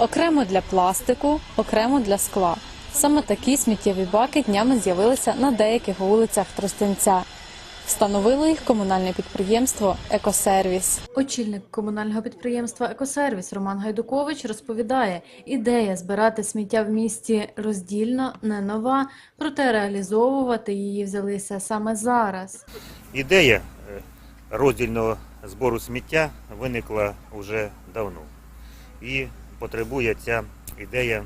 Окремо для пластику, окремо для скла. Саме такі сміттєві баки днями з'явилися на деяких вулицях Тростянця. Встановило їх комунальне підприємство Екосервіс. Очільник комунального підприємства Екосервіс Роман Гайдукович розповідає, ідея збирати сміття в місті роздільно не нова, проте реалізовувати її взялися саме зараз. Ідея е, роздільного збору сміття виникла вже давно. І потребує ця ідея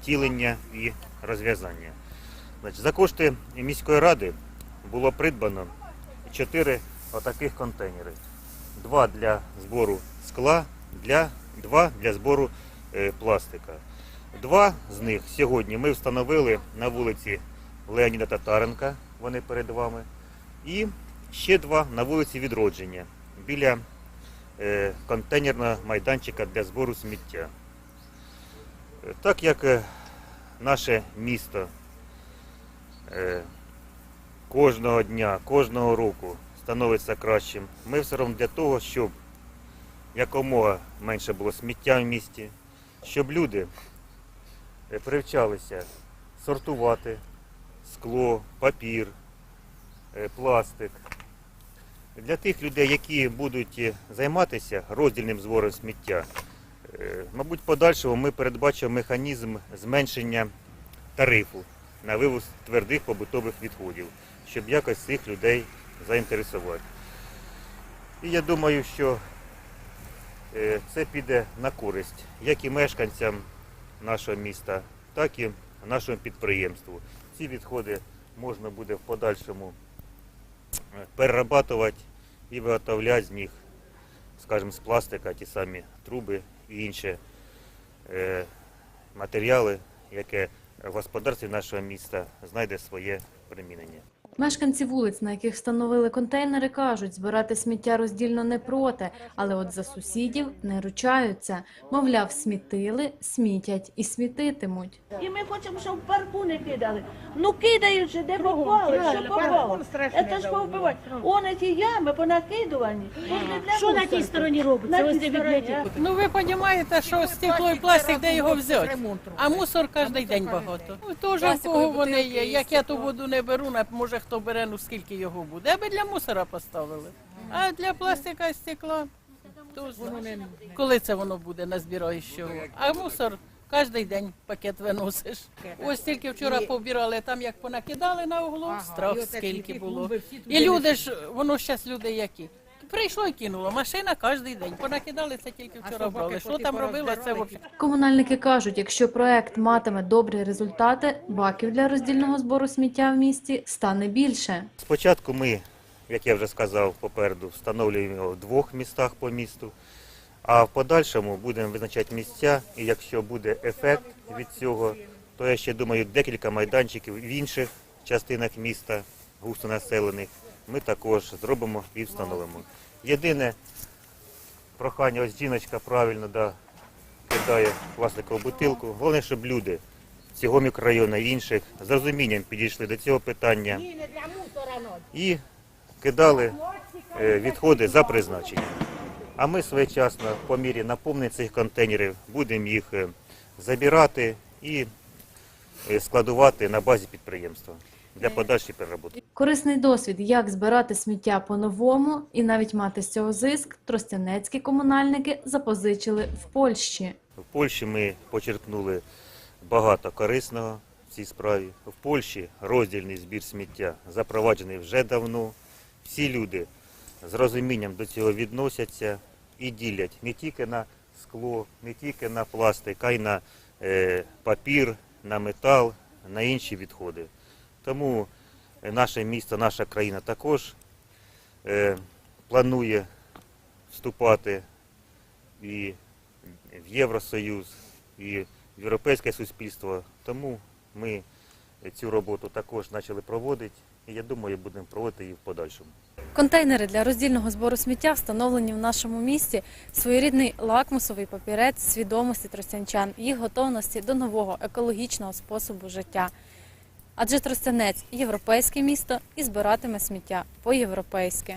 втілення і розв'язання. За кошти міської ради було придбано чотири отаких контейнери. Два для збору скла, для, два для збору е, пластика. Два з них сьогодні ми встановили на вулиці Леоніда Татаренка, вони перед вами. І ще два на вулиці Відродження біля контейнерного майданчика для збору сміття. Е, Так як е, наше місто е, кожного дня, кожного року становиться кращим, ми все одно для того, щоб якомога менше було сміття в місті, щоб люди е, привчалися сортувати скло, папір, е, пластик. Для тих людей, які будуть е, займатися роздільним збором сміття, е, мабуть, в подальшому ми передбачимо механізм зменшення тарифу на вивоз твердих побутових відходів, щоб якось цих людей заінтересувати. І я думаю, що е, це піде на користь як і мешканцям нашого міста, так і нашому підприємству. Ці відходи можна буде в подальшому перерабатувати і виготовляти з них, скажімо, з пластика ті самі труби і інші е, матеріали, яке в господарстві нашого міста знайде своє примінення. Мешканці вулиць, на яких встановили контейнери, кажуть, збирати сміття роздільно не проти, але от за сусідів не ручаються. Мовляв, смітили, смітять і смітитимуть. І ми хочемо, щоб в парку не кидали. Ну кидають же, де попали, що попало. Це ж повбивати. Вони ті ями понакидувані. Що на тій стороні робиться? Ось де бібліотеку. Ну ви розумієте, що стекло і пластик, де його взяти? А мусор кожен день багато. Ну, Теж в кого вони є. Як я ту воду не беру, на- може хто бере, ну скільки його буде. Аби для мусора поставили. А для пластика і стекла, то коли це воно буде, назбираєш чого. А мусор кожен день пакет виносиш. Ось тільки вчора побирали. там як понакидали на углу, страх скільки було. І люди ж, воно зараз люди які. Прийшло і кинуло. Машина кожен день. Понакидали це тільки вчора брали. Що там робило, це взагалі. Комунальники кажуть, якщо проект матиме добрі результати, баків для роздільного збору сміття в місті стане більше. Спочатку ми, як я вже сказав попереду, встановлюємо його в двох містах по місту, а в подальшому будемо визначати місця, і якщо буде ефект від цього, то я ще думаю, декілька майданчиків в інших частинах міста, густонаселених, ми також зробимо і встановимо. Єдине прохання, ось жіночка правильно да, кидає пластикову бутилку. Головне, щоб люди цього мікрорайону і інших з розумінням підійшли до цього питання і кидали е, відходи за призначенням. А ми своєчасно по мірі наповнення цих контейнерів будемо їх е, забирати і е, складувати на базі підприємства для подальшої переробки. Корисний досвід, як збирати сміття по-новому і навіть мати з цього зиск, тростянецькі комунальники запозичили в Польщі. В Польщі ми почерпнули багато корисного в цій справі. В Польщі роздільний збір сміття запроваджений вже давно. Всі люди з розумінням до цього відносяться і ділять не тільки на скло, не тільки на пластик, а й на е, папір, на метал, на інші відходи. Тому е, наше місто, наша країна також е, планує вступати і в Євросоюз, і в європейське суспільство. Тому ми цю роботу також почали проводити. І я думаю, будемо проводити її в подальшому. Контейнери для роздільного збору сміття встановлені в нашому місті своєрідний лакмусовий папірець свідомості тростянчан, їх готовності до нового екологічного способу життя. Адже Тростянець європейське місто і збиратиме сміття по-європейськи.